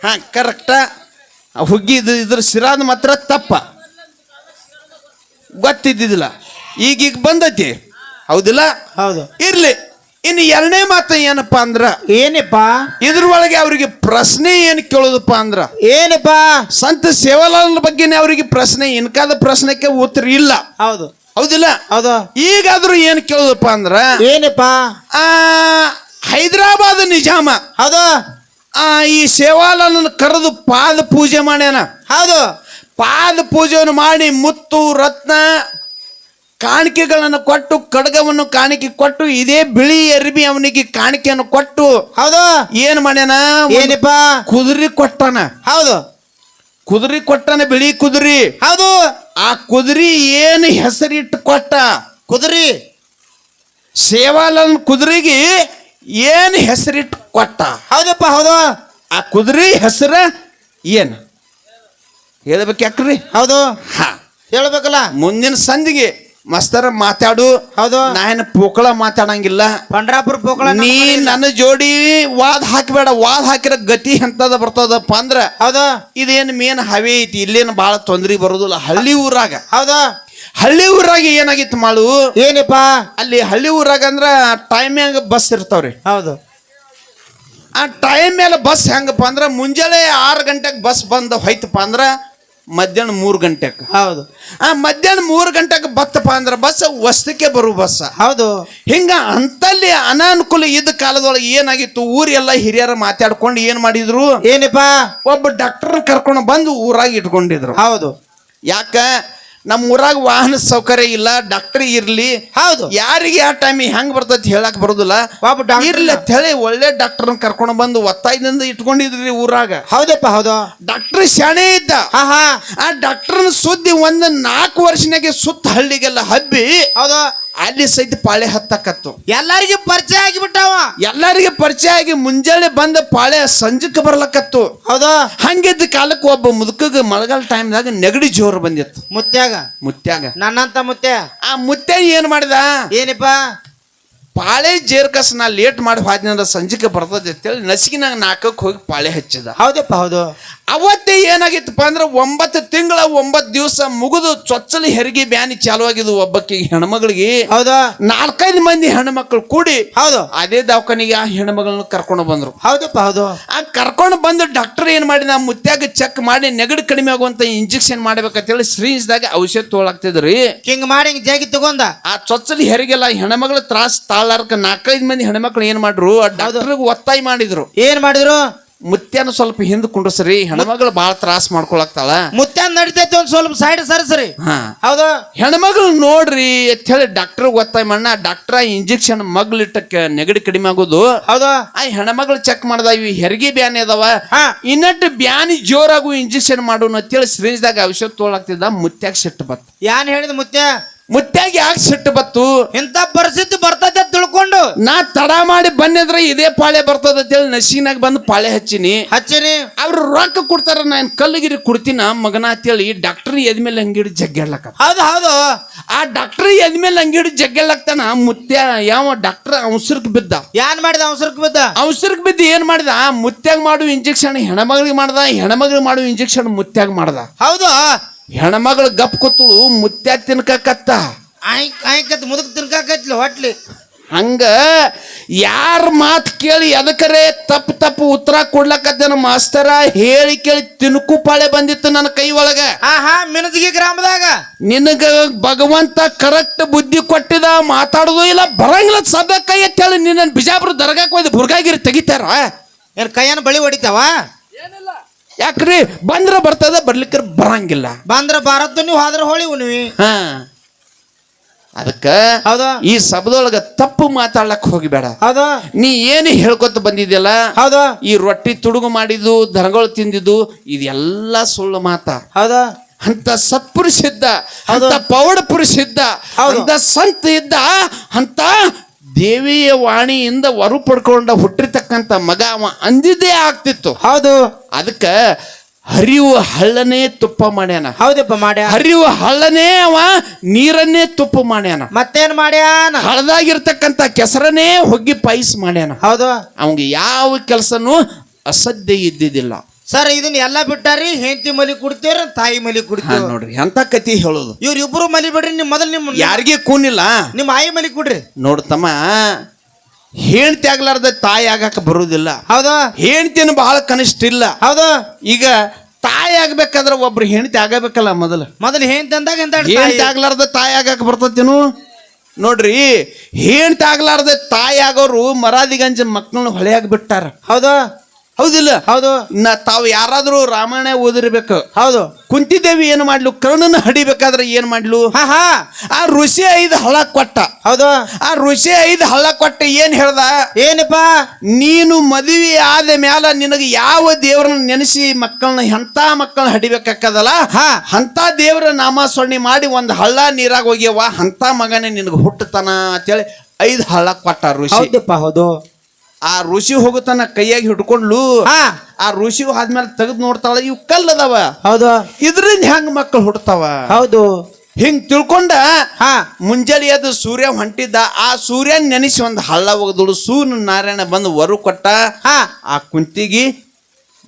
ಹಾಂ ಕರೆಕ್ಟ ಹುಗ್ಗಿ ಇದು ಇದ್ರ ಸಿರಾದ ಮಾತ್ರ ತಪ್ಪ. ಗೊತ್ತಿದ್ದಿದ್ದಿಲ್ಲ ಈಗೀಗ ಬಂದೈತಿ. ಹೌದಿಲ್ಲ? ಹೌದು. ಇರ್ಲಿ. ಇನ್ನು ಎರಡನೇ ಮಾತು ಏನಪ್ಪಾ ಅಂದ್ರ? ಏನಪ್ಪ? ಇದ್ರೊಳಗೆ ಅವ್ರಿಗೆ ಪ್ರಶ್ನೆ ಏನು ಕೇಳೋದಪ್ಪ ಅಂದ್ರ? ಏನಪ್ಪ? ಸಂತ ಸೇವಾಲಾಲ್ ಬಗ್ಗೆ ಅವರಿಗೆ ಪ್ರಶ್ನೆ ಇನ್ಕಾದ ಪ್ರಶ್ನೆಗೆ ಉತ್ತರ ಇಲ್ಲ. ಹೌದು. ಹೌದಿಲ್ಲ? ಹೌದು. ಈಗಾದ್ರೂ ಏನು ಕೇಳೋದಪ್ಪ ಅಂದ್ರ ಏನಪ್ಪ? ಆ ಹೈದರಾಬಾದ್ ನಿಜಾಮ. ಹೌದು. ಆ ಈ ಸೇವಾಲಾಲನ ಕರೆದು ಪಾದ ಪೂಜೆ ಮಾಡ್ಯಾನ. ಹೌದು. ಪಾದ ಪೂಜೆಯನ್ನು ಮಾಡಿ ಮುತ್ತು ರತ್ನ ಕಾಣಿಕೆಗಳನ್ನು ಕೊಟ್ಟು ಕಡಗವನ್ನು ಕಾಣಿಕೆ ಕೊಟ್ಟು ಇದೇ ಬಿಳಿ ಅರಿಬಿ ಅವನಿಗೆ ಕಾಣಿಕೆಯನ್ನು ಕೊಟ್ಟು ಹೌದು. ಏನ್ ಮಾಡ್ಯಾನ? ಏನಪ್ಪ? ಕುದುರೆ ಕೊಟ್ಟಾನ. ಹೌದು. ಕುದುರೆ ಕೊಟ್ಟಾನ ಬಿಳಿ ಕುದುರೆ. ಹೌದು. ಆ ಕುದುರೆ ಏನು ಹೆಸರಿಟ್ಟು ಕೊಟ್ಟ? ಕುದುರಿ. ಸೇವಾಲನ್ ಕುದುರೆಗೆ ಏನು ಹೆಸರಿಟ್ಟು ಕೊಟ್ಟ? ಹೌದಪ್ಪ ಹೌದು. ಆ ಕುದುರೆ ಹೆಸರ ಏನು? ಹೇಳ್ಬೇಕು ಯಾಕ್ರಿ? ಹೌದು. ಹಾ. ಹೇಳ್ಬೇಕಲ್ಲ. ಮುಂದಿನ ಸಂಧಿಗೆ ಮಸ್ತರ ಮಾತಾಡು. ಹೌದು. ನಾ ಏನು ಪೋಕಳ ಮಾತಾಡಂಗಿಲ್ಲ. ಪಂಡ್ರಾಪುರ ಪೋಕಳ ನೀ ನನ್ನ ಜೋಡಿ ವಾದ ಹಾಕಬೇಡ. ವಾದ ಹಾಕಿರ ಗತಿ ಎಂತದ ಬರ್ತದಪ್ಪ ಅಂದ್ರ ಹೌದು. ಇದೇನು ಮೇನ್ ಹವೆ ಐತಿ ಇಲ್ಲೇನು ಭಾಳ ತೊಂದ್ರೆ ಬರೋದಿಲ್ಲ ಹಳ್ಳಿ ಊರಾಗ. ಹೌದು. ಹಳ್ಳಿ ಊರಾಗ ಏನಾಗಿತ್ತು ಮಾಡು? ಏನಪ್ಪ? ಅಲ್ಲಿ ಹಳ್ಳಿ ಊರಾಗ ಅಂದ್ರ ಟೈಮ್ಯಾಗ ಬಸ್ ಇರ್ತಾವ್ರಿ. ಹೌದು. ಆ ಟೈಮ್ ಮೇಲೆ ಬಸ್ ಹೆಂಗಪ್ಪ ಅಂದ್ರ ಮುಂಜಾನೆ ಆರು ಗಂಟೆಗೆ ಬಸ್ ಬಂದ ಹೋಯ್ತಪ್ಪ ಅಂದ್ರ ಮಧ್ಯಾಹ್ನ ಮೂರು ಗಂಟೆಗೆ. ಹೌದು. ಆ ಮಧ್ಯಾಹ್ನ ಮೂರು ಗಂಟೆಗೆ ಬತ್ತಪ್ಪ ಅಂದ್ರ ಬಸ್ ವಸ್ತಕ್ಕೆ ಬರುವ ಬಸ್ ಹೌದು. ಹಿಂಗ ಅಂತಲ್ಲಿ ಅನಾನುಕೂಲ ಇದ್ದ ಕಾಲದೊಳಗೆ ಏನಾಗಿತ್ತು? ಊರೆಲ್ಲ ಹಿರಿಯರ ಮಾತಾಡ್ಕೊಂಡು ಏನ್ ಮಾಡಿದ್ರು? ಏನಪ್ಪ? ಒಬ್ಬ ಡಾಕ್ಟರ್ ಕರ್ಕೊಂಡು ಬಂದು ಊರಾಗ ಇಟ್ಕೊಂಡಿದ್ರು. ಹೌದು. ಯಾಕ? ನಮ್ಮ ಊರಾಗ ವಾಹನ ಸೌಕರ್ಯ ಇಲ್ಲ ಡಾಕ್ಟರ್ ಇರ್ಲಿ. ಹೌದು. ಯಾರಿಗೆ ಆ ಟೈಮ್ ಹೆಂಗ್ ಬರ್ತೈತಿ ಹೇಳಕ್ ಬರೋದಿಲ್ಲ. ಇರ್ಲಿ ಅಂತ ಹೇಳಿ ಒಳ್ಳೆ ಡಾಕ್ಟರ್ ಕರ್ಕೊಂಡು ಬಂದು ಒತ್ತಾಯದಿಂದ ಇಟ್ಕೊಂಡಿದ್ರಿ ಊರಾಗ. ಹೌದಪ್ಪ ಹೌದು. ಡಾಕ್ಟರ್ ಶಾಣೆ ಇದ್ದ. ಆ ಡಾಕ್ಟರ್ನ ಸುದ್ದಿ ಒಂದ್ ನಾಲ್ಕು ವರ್ಷನಾಗೆ ಸುತ್ತ ಹಳ್ಳಿಗೆಲ್ಲ ಹಬ್ಬಿ ಹೌದು. ಅಲ್ಲಿ ಸಹಿತ ಪಾಳೆ ಹತ್ತಕತ್ತು. ಎಲ್ಲರಿಗೂ ಪರಿಚಯ ಆಗಿಬಿಟ್ಟವ. ಎಲ್ಲರಿಗೆ ಪರಿಚಯ ಆಗಿ ಮುಂಜಾನೆ ಬಂದ ಪಾಳೆ ಸಂಜಕ್ಕೆ ಬರ್ಲಕತ್ತು. ಹೌದಾ? ಹಂಗಿದ್ದ ಕಾಲಕ್ಕೆ ಒಬ್ಬ ಮುದುಕಗ ಮಳೆಗಾಲ ಟೈಮ್ದಾಗ ನೆಗಡಿ ಜೋರು ಬಂದಿತ್ತು. ಮುತ್ಯಾಗ? ಮುತ್ಯಾಗ. ನನ್ನಂತ ಮುತ್ಯ? ಆ ಮುತ್ಯ ಏನ್ ಮಾಡಿದ? ಏನಪ್ಪ? ಪಾಳೆ ಜೇರ್ಕಸ್ ನಾ ಲೇಟ್ ಮಾಡಿ ಹೋದ್ನಂದ್ರ ಸಂಜೆಗೆ ಬರ್ತದೆ ಅಂತೇಳಿ ನಾಕಕ್ಕೆ ನಾಲ್ಕಕ್ಕೆ ಹೋಗಿ ಪಾಳೆ ಹಚ್ಚಿದ. ಹೌದಪ್ಪ ಹೌದು. ಅವತ್ತೇ ಏನಾಗಿತ್ತಪ್ಪ ಅಂದ್ರೆ ಒಂಬತ್ತು ತಿಂಗಳ ಒಂಬತ್ತು ದಿವಸ ಮುಗಿದು ಚೊಚ್ಚಲಿ ಹೆರಿಗೆ ಬ್ಯಾನಿ ಚಾಲು ಆಗಿದ್ದು ಒಬ್ಬಕ್ಕೆ ಹೆಣ್ಮಗಳಿಗೆ ಹೌದಾ? ನಾಲ್ಕೈದು ಮಂದಿ ಹೆಣ್ಮಕ್ಳು ಕೂಡಿ ಹೌದು. ಅದೇ ದವಾಖಾನಿಗೆ ಆ ಹೆಣ್ಮಗಳನ್ನ ಕರ್ಕೊಂಡು ಬಂದ್ರು. ಹೌದಪ್ಪ ಹೌದು. ಆ ಕರ್ಕೊಂಡು ಬಂದು ಡಾಕ್ಟರ್ ಏನ್ ಮಾಡಿದ? ಮುತ್ಯಾಗ ಚೆಕ್ ಮಾಡಿ ನೆಗಡಿ ಕಡಿಮೆ ಆಗುವಂತ ಇಂಜೆಕ್ಷನ್ ಮಾಡ್ಬೇಕಂತ ಹೇಳಿ ಸ್ರೀಜ್ದಾಗ ಔಷಧ ತೋಳಾಗ್ತಿದ್ರಿ ಹಿಂಗ್ ಮಾಡಿ ಹಿಂಗ್ ಜಾಗಿ ತಗೊಂಡ. ಆ ಚೊಚ್ಚಲಿ ಹೆರಿಗೆಲ್ಲ ಹೆಣ್ಮಗಳ ತ್ರಾಸ ತಾಳಾರ್ಕ ನಾಲ್ಕೈದು ಮಂದಿ ಹೆಣ್ಮಕ್ಳು ಏನ್ ಮಾಡ್ರು? ಡಾಕ್ಟರ್ಗೆ ಒತ್ತಾಯ ಮಾಡಿದ್ರು. ಏನ್ ಮಾಡಿದ್ರು? ಮುತ್ಯಾನ ಸ್ವಲ್ಪ ಹಿಂದ್ ಕುಂಡ್ರಸ್ರಿ ಹೆಣ್ಮಗಳು ಬಾಳ ತ್ರಾಸ ಮಾಡ್ಕೊಳಕ್ತಾಳ. ಮುತ್ಯಾನ್ ನಡಿತೈತಿ ಒಂದ್ ಸ್ವಲ್ಪ ಸೈಡ್ ಸರಿಸ್ರಿ. ಹಾ. ಹೌದು. ಹೆಣ್ಮಗಳು ನೋಡ್ರಿ ಅಂತ ಹೇಳಿ ಡಾಕ್ಟರ್ ಗೊತ್ತಾಯ್ ಮಣ್ಣ ಡಾಕ್ಟರ್ ಇಂಜೆಕ್ಷನ್ ಮಗ್ಲಿಟ್ಟಕ್ಕೆ ನೆಗಡಿ ಕಡಿಮೆ ಆಗೋದು. ಹೌದು. ಆ ಹೆಣ್ಮಗಳು ಚೆಕ್ ಮಾಡ್ದ ಇವು ಹೆರಿಗೆ ಬ್ಯಾನ್ ಅದಾವ. ಹಾ. ಇನ್ನಟ್ಟು ಬ್ಯಾನಿ ಜೋರಾಗು ಇಂಜೆಕ್ಷನ್ ಮಾಡೋಣ ಅಂತೇಳಿ ಸಿರಿಂಜ್ದಾಗ ಔಷಧ ತೊಗೊಳಕ್ತಿದ್ದ ಮುತ್ಯಾಗ ಸಿಟ್ಟು ಬತ್. ಯಾನ್ ಹೇಳಿದ ಮುತ್ಯ? ಮುತ್ಯಾಗ ಯಾಕೆ ಸಿಟ್ಟು ಬತ್ತು? ಇಂಥ ಪರಿಸ್ಥಿತಿ ಬರ್ತದೆ ತಿಳ್ಕೊಂಡು. ನಾ ತಡ ಮಾಡಿ ಬಂದಿದ್ರೆ ಇದೇ ಪಾಳೆ ಬರ್ತದ ಅಂತೇಳಿ ನಸೀನಾಗ ಬಂದು ಪಾಳೆ ಹಚ್ಚಿನಿ. ಹಚ್ಚಿನಿ ಅವ್ರು ರೊಕ್ಕ ಕೊಡ್ತಾರ ನಾನು ಕಲ್ಲಿಗಿರಿ ಕೊಡ್ತೀನ ಮಗನ ಅಂತೇಳಿ ಡಾಕ್ಟರ್ ಎದ್ಮೇಲೆ ಹಂಗಿಡಿ ಜಗ್ಗಾಡ್ಲಕ್ಕ ಹೌದು ಹೌದು. ಆ ಡಾಕ್ಟರ್ ಎದ್ಮೇಲೆ ಹಂಗಿಡಿ ಜಗ್ಗಾಡ್ಲಕ್ತಾನ ಮುತ್ಯ ಯಾವ ಡಾಕ್ಟರ್ ಅವಸರಕ್ಕೆ ಬಿದ್ದ? ಯಾನ್ ಮಾಡಿದ ಅವಸರಕ್ಕೆ ಬಿದ್ದ? ಅವಸರಕ್ಕೆ ಬಿದ್ದು ಏನ್ ಮಾಡಿದ? ಮುತ್ಯಾಗ ಮಾಡು ಇಂಜೆಕ್ಷನ್ ಹೆಣಮಗಳಿಗೆ ಮಾಡ್ದ ಹೆಣಮಗಳಿಗೆ ಮಾಡು ಇಂಜೆಕ್ಷನ್ ಮುತ್ಯಾಗ ಮಾಡ್ದ. ಹೌದು. ಹೆಣ್ಮಗಳು ಗಪ್ ಕೂತಳು ಮುತ್ಯ ತಿನ್ಕತ್ತ ಆಯ್ಕ್ ಆಯ್ಕತ್ ಮುದುಕ್ ತಿನ್ಕಾಕತ್ಲಿ ಹೊಟ್ಲಿ. ಹಂಗ ಯಾರ ಮಾತು ಕೇಳಿ ಎದಕರೆ ತಪ್ಪು ತಪ್ಪು ಉತ್ತರ ಕೊಡ್ಲಕತ್ತೇನ ಮಾಸ್ತರ ಹೇಳಿ ಕೇಳಿ ತಿನ್ಕು ಪಾಳೆ ಬಂದಿತ್ತು ನನ್ನ ಕೈ ಒಳಗ. ಹಾ ಹಾ ಮಿನಜಗಿ ಗ್ರಾಮದಾಗ. ನಿನಗ ಭಗವಂತ ಕರೆಕ್ಟ್ ಬುದ್ಧಿ ಕೊಟ್ಟಿದ ಮಾತಾಡೋದು ಇಲ್ಲ ಬರಂಗಿಲ್ಲ ಸದ್ಯ ಕೈ ಎತ್ತೇಳಿ ನಿನ್ನ ಬಿಜಾಪುರ ದರ್ಗಾಕ್ ಹೋಯ್ದು ಬುರ್ಗಾಗಿರಿ ತೆಗಿತಾರ. ಏನ್ ಕೈಯನ್ನು ಬಳಿ ಹೊಡಿತಾವ? ಯಾಕ್ರಿ? ಬಂದ್ರ ಬರ್ತದ ಬರ್ಲಿಕ್ಕೆ ಬರಂಗಿಲ್ಲ. ಬಂದ್ರ ಭಾರತ ನೀವು ಹಾದ್ರ ಹೋಳಿ ಉಣ್ವಿ ಹಾ. ಅದಕ್ಕ ಹೌದು? ಈ ಸಭದೊಳಗ ತಪ್ಪು ಮಾತಾಡ್ಲಕ್ ಹೋಗಿಬೇಡ. ಹೌದಾ? ನೀ ಏನು ಹೇಳ್ಕೊತ ಬಂದಿದ್ಯಲ್ಲ? ಹೌದು? ಈ ರೊಟ್ಟಿ ತುಡುಗು ಮಾಡಿದ್ದು ದನಗಳು ತಿಂದಿದ್ದು ಇದೆಲ್ಲ ಸುಳ್ಳು ಮಾತ. ಹೌದಾ? ಅಂತ ಸತ್ಪುರುಷ ಇದ್ದ. ಅಂತ ಪೌಡ ಪುರುಷ ಇದ್ದ ಅಂತ ಸಂತ ಇದ್ದ ಅಂತ ದೇವಿಯ ವಾಣಿಯಿಂದ ವರು ಪಡ್ಕೊಂಡ ಹುಟ್ಟಿರ್ತಕ್ಕಂಥ ಮಗ ಅವ ಅಂದಿದ್ದೇ ಆಗ್ತಿತ್ತು. ಹೌದು. ಅದಕ್ಕೆ ಹರಿಯುವ ಹಳ್ಳನೇ ತುಪ್ಪ ಮಾಡ್ಯಾನ. ಹೌದಪ್ಪ ಮಾಡ್ಯ ಹರಿಯುವ ಹಳ್ಳನೇ ಅವ ನೀರನ್ನೇ ತುಪ್ಪ ಮಾಡ್ಯಾನ. ಮತ್ತೇನ್ ಮಾಡ್ಯಾನ? ಹಳದಾಗಿರ್ತಕ್ಕಂಥ ಕೆಸರನೇ ಹೊಗ್ಗಿ ಪಾಯಿಸ್ ಮಾಡ್ಯಾನ. ಹೌದು. ಅವಂಗೆ ಯಾವ ಕೆಲಸನೂ ಅಸಾಧ್ಯ ಇದ್ದಿದ್ದಿಲ್ಲ. ಸರ್ ಇದನ್ನ ಎಲ್ಲ ಬಿಟ್ಟಾರಿ ಹೆಂಡತಿ ಮಲಿ ಕುಡ್ತೀರ ತಾಯಿ ಮಲಿ ಹಾ, ಕುಡ್ತೀವಿ. ನೋಡ್ರಿ ಎಂತ ಕತಿ ಹೇಳೋದು? ಇವ್ರ ಇಬ್ರು ಮಲಿ ಬಿಡ್ರಿ ನಿಮ್ ಮೊದಲ್ ನಿಮ್ ಯಾರಿಗೆ ಕೂನಿಲ್ಲ. ನಿಮ್ಮ ಆಯಿ ಮಲಿ ಕುಡ್ರಿ. ನೋಡ್ತಮ್ಮ ಹೆಂಡತಿ ಆಗ್ಲಾರ್ದ ತಾಯಿ ಆಗಕ್ಕೆ ಬರುವುದಿಲ್ಲ ಹೌದಾ. ಹೆಂಡತಿನ ಬಹಳ ಕನಿಷ್ಠ ಇಲ್ಲ. ಹೌದು. ಈಗ ತಾಯಿ ಆಗ್ಬೇಕಾದ್ರೆ ಒಬ್ರು ಹೆಂಡತಿ ಆಗಬೇಕಲ್ಲ ಮೊದಲು. ಮೊದಲು ಹೆಂಡತಿ ಅಂದಾಗ ಎಂತ ಹೆಂಡತಿ ಆಗ್ಲಾರ್ದ ತಾಯಿ ಆಗಕ್ಕೆ ಬರ್ತತೇನು? ನೋಡ್ರಿ ಹೆಣ್ತಿ ಆಗ್ಲಾರ್ದ ತಾಯಿ ಆಗೋರು ಮರಾದಿಗಂಜ ಮಕ್ಕಳನ್ನ ಹೊಳೆಯಾಗಿ ಬಿಟ್ಟಾರ. ಹೌದು. ಹೌದಿಲ್ಲ? ಹೌದು. ನಾ ತಾವು ಯಾರಾದ್ರೂ ರಾಮಾಯಣ ಓದಿರ್ಬೇಕು. ಹೌದು. ಕುಂತಿದೇವಿ ಏನು ಮಾಡ್ಲು? ಕರ್ಣನ ಹಡಿಬೇಕಾದ್ರೆ ಏನು ಮಾಡ್ಲು? ಹಾ ಹಾ. ಆ ಋಷಿ ಐದು ಹಳ ಕೊಟ್ಟ. ಹೌದು. ಆ ಋಷಿ ಐದು ಹಳ್ಳ ಕೊಟ್ಟ ಏನ್ ಹೇಳ್ದ? ಏನಪ್ಪ? ನೀನು ಮದುವೆ ಆದ ಮ್ಯಾಲ ನಿನಗೆ ಯಾವ ದೇವ್ರನ್ನ ನೆನೆಸಿ ಮಕ್ಕಳನ್ನ ಎಂತ ಮಕ್ಕಳನ್ನ ಹಡಿಬೇಕಾಕದಲ್ಲ ಹಾ. ಅಂತ ದೇವ್ರ ನಾಮ ಸೊಣ್ಣಿ ಮಾಡಿ ಒಂದು ಹಳ್ಳ ನೀರಾಗ ಹೋಗ್ಯವ ಅಂತ ಮಗನೇ ನಿನಗೆ ಹುಟ್ಟತನ ಅಂತೇಳಿ ಐದು ಹಳ್ಳ ಕೊಟ್ಟ ಋಷಿ. ಹೌದಪ್ಪ ಹೌದು. ಆ ಋಷಿ ಹೋಗುತ್ತಾನ ಕೈಯಾಗಿ ಹಿಡ್ಕೊಂಡ್ಲು. ಆ ಋಷಿ ಆದ್ಮೇಲೆ ತೆಗೆದು ನೋಡ್ತಾಳ ಇವು ಕಲ್ಲದವ. ಹೌದು. ಇದ್ರಿಂದ ಹೆಂಗ್ ಮಕ್ಕಳು ಹುಡ್ತಾವ ಹೌದು. ಹಿಂಗ್ ತಿಳ್ಕೊಂಡ ಹಾ. ಮುಂಜಾನೆ ಅದು ಸೂರ್ಯ ಹೊಂಟಿದ್ದ ಆ ಸೂರ್ಯ ನೆನೆಸಿ ಒಂದು ಹಳ್ಳ ಒಗದಳು ಸೂರ್ಯ ನಾರಾಯಣ ಬಂದು ವರು ಕೊಟ್ಟ. ಹಾ. ಆ ಕುಂತಿಗೆ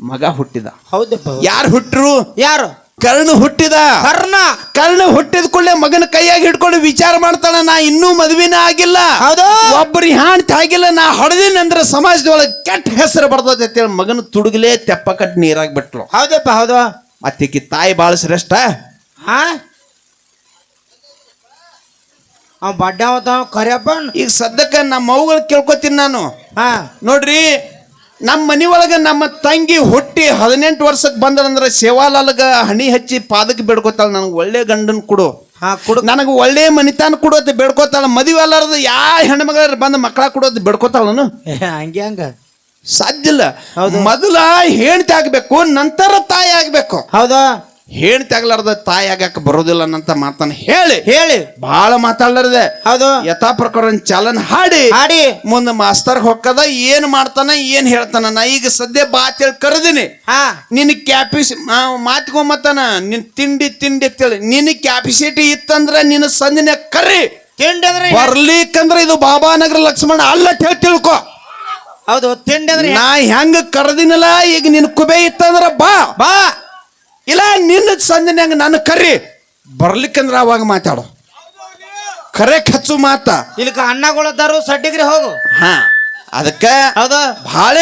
ಮಗ ಹುಟ್ಟಿದ. ಹೌದಪ್ಪ ಹೌದು. ಯಾರು ಹುಟ್ಟರು ಯಾರು? ಕರ್ಣ ಹುಟ್ಟಿದ. ಕರ್ಣ. ಕರ್ಣ ಹುಟ್ಟಿದ ಕೂಡಲೇ ಮಗನ ಕೈಯಾಗಿ ಹಿಡ್ಕೊಂಡು ವಿಚಾರ ಮಾಡ್ತಾಳ ನಾ ಇನ್ನೂ ಮದುವೆನ ಆಗಿಲ್ಲ. ಒಬ್ಬರಿ ಹಾಣ್ತಿ ಆಗಿಲ್ಲ ನಾ ಹೊಡೆದಿನ ಅಂದ್ರೆ ಸಮಾಜದೊಳಗೆ ಕೆಟ್ಟ ಹೆಸರು ಬರ್ತದೆ ಅಂತೇಳಿ ಮಗನ ತುಡುಗಲೇ ತೆಪ್ಪ ಕಟ್ಟಿ ನೀರಾಗಿ ಬಿಟ್ಲು. ಹೌದಪ್ಪ ಹೌದು. ಮತ್ತಿಕ್ಕಿ ತಾಯಿ ಬಾಳ ಶ್ರೇಷ್ಠ. ಹಾ ಅವ್ ಬಡ್ಡ ಕರಿಯಪ್ಪ ಈಗ ಸದ್ಯಕ್ಕೆ ನಮ್ಮ ಅವುಗಳು ಕೇಳ್ಕೊತೀನಿ ನಾನು. ಹಾ. ನೋಡ್ರಿ ನಮ್ಮ ಮನೆ ಒಳಗೆ ನಮ್ಮ ತಂಗಿ ಹುಟ್ಟಿ ಹದಿನೆಂಟು ವರ್ಷಕ್ಕೆ ಬಂದಳಂದ್ರೆ ಸೇವಾಲಾಲ್ಗ ಹಣಿ ಹಚ್ಚಿ ಪಾದಕ್ಕೆ ಬೇಡ್ಕೋತಾಳ ನನಗೆ ಒಳ್ಳೆ ಗಂಡನ ಕೊಡು. ಹಾ ಕೊಡು. ನನಗೆ ಒಳ್ಳೆ ಮನಿತಾನ ಕೊಡೋದು ಬೇಡ್ಕೋತಾಳ. ಮದುವೆ ಅಲ್ಲಾರದು ಯಾ ಹೆಣ್ಮಗಳ ಬಂದು ಮಕ್ಕಳ ಕೊಡೋದು ನಾನು ಹಂಗೆ ಹಂಗ? ಸಾಧ್ಯ ಇಲ್ಲ. ಮೊದಲ ಹೆಣ್ತಿ ಆಗ್ಬೇಕು ನಂತರ ತಾಯಿ ಆಗ್ಬೇಕು. ಹೌದು? ಹೆಣ್ತಿ ಆಗ್ಲಾರ್ದ ತಾಯಿ ಆಗಕ್ಕೆ ಬರೋದಿಲ್ಲ ಅನ್ನಂತ ಮಾತನ್ನ ಹೇಳಿ. ಹೇಳಿ. ಬಹಳ ಮಾತಾಡ್ಲಾರ್ದೆ. ಹೌದು. ಯಥಾ ಪ್ರಕಾರ ಚಾಲನ್ ಹಾಡಿ. ಹಾಡಿ. ಮುಂದೆ ಮಾಸ್ತರ್ ಹೊಕ್ಕದ ಏನ್ ಮಾಡ್ತಾನ ಏನ್ ಹೇಳ್ತಾನ ನಾ ಈಗ ಸದ್ಯ ಬಾತೇಳಿ ಕರೆದಿನಿ. ಹಾ. ನಿನ್ ಕ್ಯಾಪಿಸಿ ಮಾತ್ಕೊಂಬತ್ತಾನ ನಿನ್ ತಿಂಡಿ ತಿಂಡಿ ಅಂತೇಳಿ ನಿನ್ ಕ್ಯಾಪಿಸಿಟಿ ಇತ್ತಂದ್ರ ನಿನ್ನ ಸಂದಿನ ಕರಿ ತಿಂಡಿ ಅಂದ್ರೆ ಬರ್ಲಿಕ್ಕಂದ್ರ ಇದು ಬಾಬಾನಗರ ಲಕ್ಷ್ಮಣ ಅಲ್ಲ ಹೇಳಿ ತಿಳ್ಕೊ. ಹೌದು ತಿಂಡಿ ಅಂದ್ರೆ ನಾ ಹೆಂಗ ಕರೆದಿನಲ್ಲ ಈಗ ನಿನ್ ಕುಬೆ ಇತ್ತಂದ್ರ ಬಾ. ಬಾ. ಇಲ್ಲ ನಿನ್ನ ಸಂಜನ್ಯಾಗ ನನ್ನ ಕರಿ ಬರ್ಲಿಕ್ಕಂದ್ರ ಅವಾಗ ಮಾತಾಡು. ಕರೆ ಖಚ್ಚು ಮಾತ. ಇಲ್ಲಿಕ ಅಣ್ಣಗಳದ್ದಾರು ಸಡ್ಡಿಗ್ರಿ ಹೋಗು. ಹಾ ಅದಕ್ಕೆ ಹೌದು? ಭಾಳ